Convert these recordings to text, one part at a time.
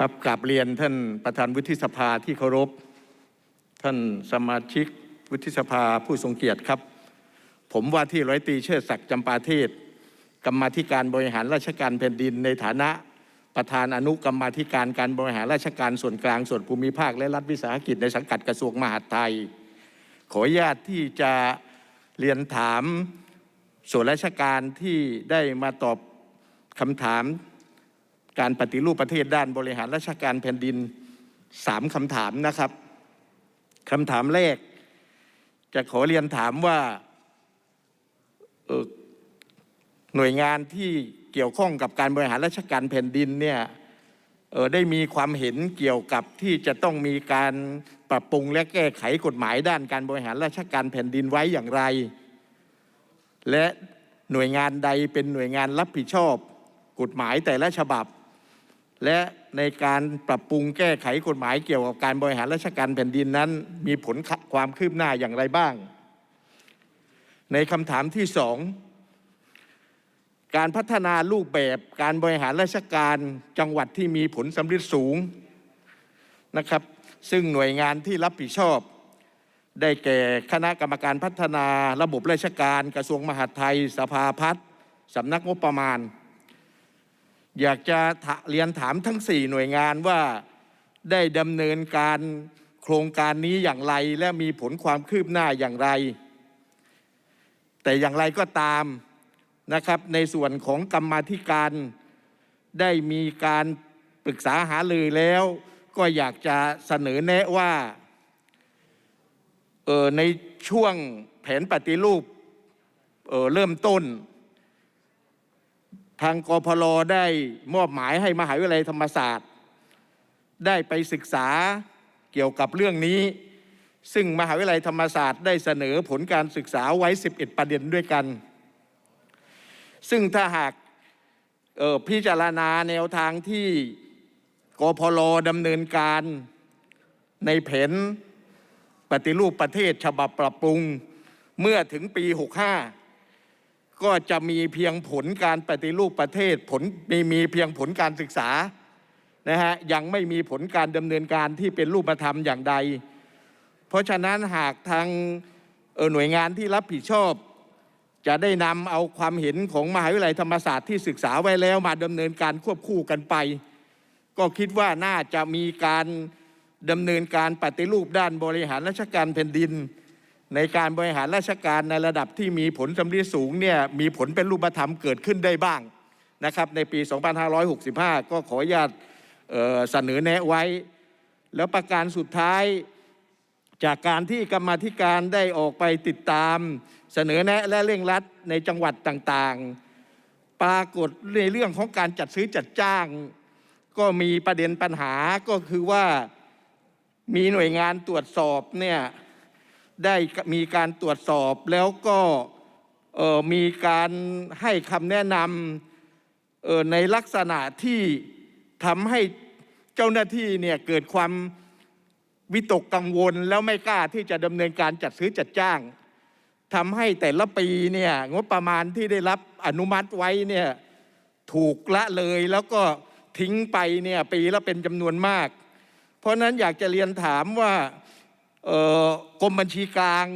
ครับกราบเรียนท่านประธานวุฒิสภาที่เคารพ ท่านสมาชิกวุฒิสภาผู้ทรงเกียรติครับ ผมว่าที่ร้อยตีเชิดศักดิ์จำปาเทศ กรรมาธิการบริหารราชการแผ่นดินในฐานะประธานอนุกรรมาธิการการบริหารราชการส่วนกลางส่วนภูมิภาค และรัฐวิสาหกิจในสังกัดกระทรวงมหาดไทย ขออนุญาตที่จะเรียนถามส่วนราชการที่ได้มาตอบคำถาม การปฏิรูปประเทศด้านบริหารราชการแผ่นดินสามคำถามนะครับคำถามแรก จะขอเรียนถามว่าหน่วยงานที่เกี่ยวข้องกับการบริหารราชการแผ่นดินเนี่ยได้มีความเห็นเกี่ยวกับที่จะต้องมีการปรับปรุงและแก้ไขกฎหมายด้านการบริหารราชการแผ่นดินไว้อย่างไร และหน่วยงานใดเป็นหน่วยงานรับผิดชอบ กฎหมายแต่ละฉบับ และในการปรับปรุงแก้ไขกฎหมายเกี่ยวกับการบริหารราชการแผ่นดินนั้น มีผลความคืบหน้าอย่างไรบ้าง ในคำถามที่สองการพัฒนารูปแบบการบริหารราชการจังหวัดที่มีผลสำเร็จสูงนะครับ ซึ่งหน่วยงานที่รับผิดชอบ ได้แก่คณะกรรมการพัฒนาระบบราชการ กระทรวงมหาดไทย สภาพัฒน์สำนักงบประมาณ อยากจะเรียนถามทั้ง 4 หน่วยงานว่าได้ดำเนินการโครงการนี้อย่างไรและมีผลความคืบหน้าอย่างไร แต่อย่างไรก็ตามนะครับในส่วนของกรรมาธิการได้มีการปรึกษาหารือแล้ว ก็อยากจะเสนอแนะว่าออในช่วงแผนปฏิรูปเออเริ่มต้น ทางกพลได้มอบหมายให้มหาวิทยาลัยธรรมศาสตร์ ได้ไปศึกษาเกี่ยวกับเรื่องนี้ ซึ่งมหาวิทยาลัยธรรมศาสตร์ได้เสนอผลการศึกษาไว้ 11 ประเด็นด้วยกัน ซึ่งถ้าหากพิจารณาแนวทางที่กพลดำเนินการในแผนปฏิรูปประเทศฉบับปรับปรุงเมื่อถึงปี 65 ก็จะมีเพียงผลการปฏิรูปประเทศผลมีมีเพียงผลการศึกษานะฮะยังไม่มีผลการดำเนินการที่เป็นรูปธรรมอย่างใด เพราะฉะนั้นหากทางหน่วยงานที่รับผิดชอบ จะได้นำเอาความเห็นของมหาวิทยาลัยธรรมศาสตร์ที่ศึกษาไว้แล้วมาดำเนินการควบคู่กันไป ก็คิดว่าน่าจะมีการดำเนินการปฏิรูปด้านบริหารราชการแผ่นดิน ในการบริหารราชการในระดับที่มีผลสำเร็จสูงเนี่ยมีผลเป็นรูปธรรมเกิดขึ้นได้บ้างนะครับในปี 2565 ก็ขออนุญาตเสนอแนะไว้ แล้วประการสุดท้ายจากการที่กรรมธิการได้ออกไปติดตาม เสนอแนะและเร่งรัดในจังหวัดต่างๆ ปรากฏในเรื่องของการจัดซื้อจัดจ้าง ก็มีประเด็นปัญหาก็คือว่ามีหน่วยงานตรวจสอบเนี่ย ได้มีการตรวจสอบแล้วก็มีการให้คำแนะนำในลักษณะที่ทำให้เจ้าหน้าที่เนี่ยเกิดความวิตกกังวลแล้วไม่กล้าที่จะดำเนินการจัดซื้อจัดจ้างทำให้แต่ละปีเนี่ยงบประมาณที่ได้รับอนุมัติไว้เนี่ยถูกละเลยแล้วก็ทิ้งไปเนี่ยปีละเป็นจำนวนมาก เพราะนั้นอยากจะเรียนถามว่า กรมบัญชีกลาง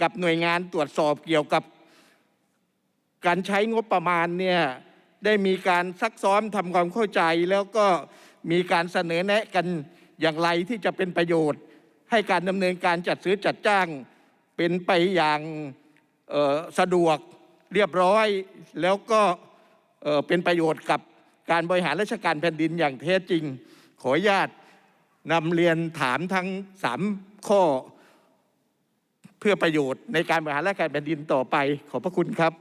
กับหน่วยงานตรวจสอบเกี่ยวกับ การใช้งบประมาณเนี่ยได้มีการซักซ้อมทำความเข้าใจ แล้วก็มีการเสนอแนะกันอย่างไรที่จะเป็นประโยชน์ ให้การดำเนินการจัดซื้อจัดจ้างเป็นไปอย่างสะดวกเรียบร้อย แล้วก็เป็นประโยชน์กับการบริหารราชการแผ่นดินอย่างแท้จริง ขออนุญาต นำเรียนถามทั้งสามข้อ เพื่อประโยชน์ในการบริหารราชการแผ่นดินต่อไปขอบพระคุณครับ